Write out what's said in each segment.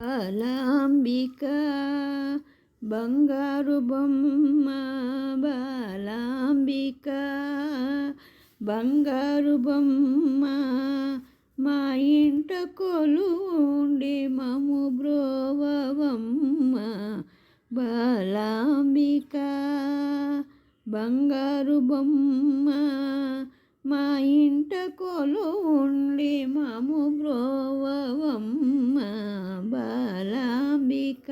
బాలాంబిక బంగారు బొమ్మ బాలాంబిక బంగారు బొమ్మ మా ఇంట కొలుండి మము బ్రోవమ్మ బాలాంబిక బంగారు బొమ్మ మా ఇంట కొలుండి మము కోరిక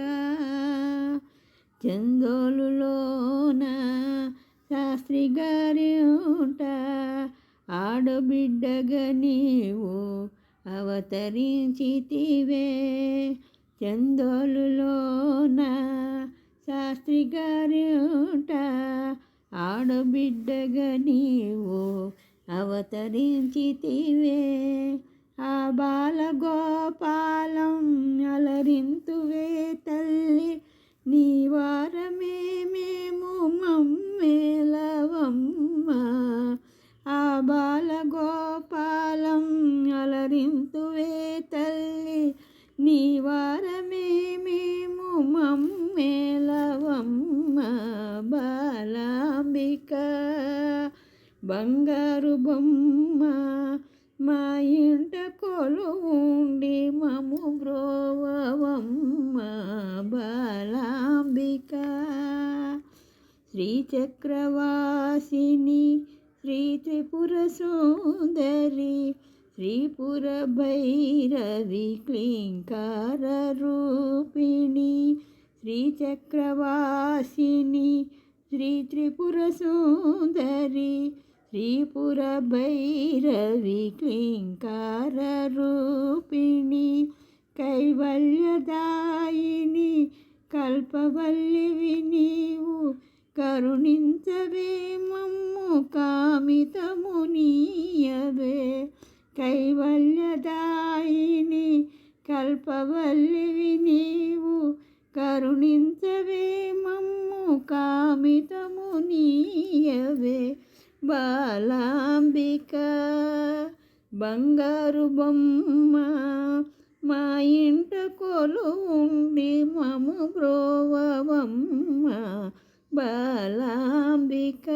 చందోలులోన శాస్త్రి గారి ఉంట ఆడబిడ్డగా నీవు అవతరించితివే. చందోలులోన శాస్త్రి గారి ఉంట ఆడబిడ్డగా నీవు అవతరించితివే. ఆ బాలగోపాలం అలరింతువే. నీ వారమే మేము మమ్మేలవమ్మ. ఆ బాలగోపాలం అలరింతువే తల్లి నీ వారమే మేము మమ్మేలవమ్మ. బాలాంబిక బంగారు బొమ్మ మా ఇంట కొలుండి మము బ్రో శ్రీచక్రవాసిని శ్రీ త్రిపుర సుందరి శ్రీపుర భైరవి క్లీంకార రూపిణి శ్రీచక్రవాసిని శ్రీ త్రిపుర సుందరి శ్రీపుర భైరవి క్లీంకార రూపిణి కైవల్యదాయిని కల్పవల్లివి నీవు కరుణించవే మమ్ము కామితము నీయవే కైవల్యదాయిని కల్పవల్లివి నీవు. కరుణించవే మమ్ము కామితము నీయవే బాలాంబిక బంగారు బొమ్మ మా ఇంట కొలుండి మము బ్రోవమ్మ బాలాంబిక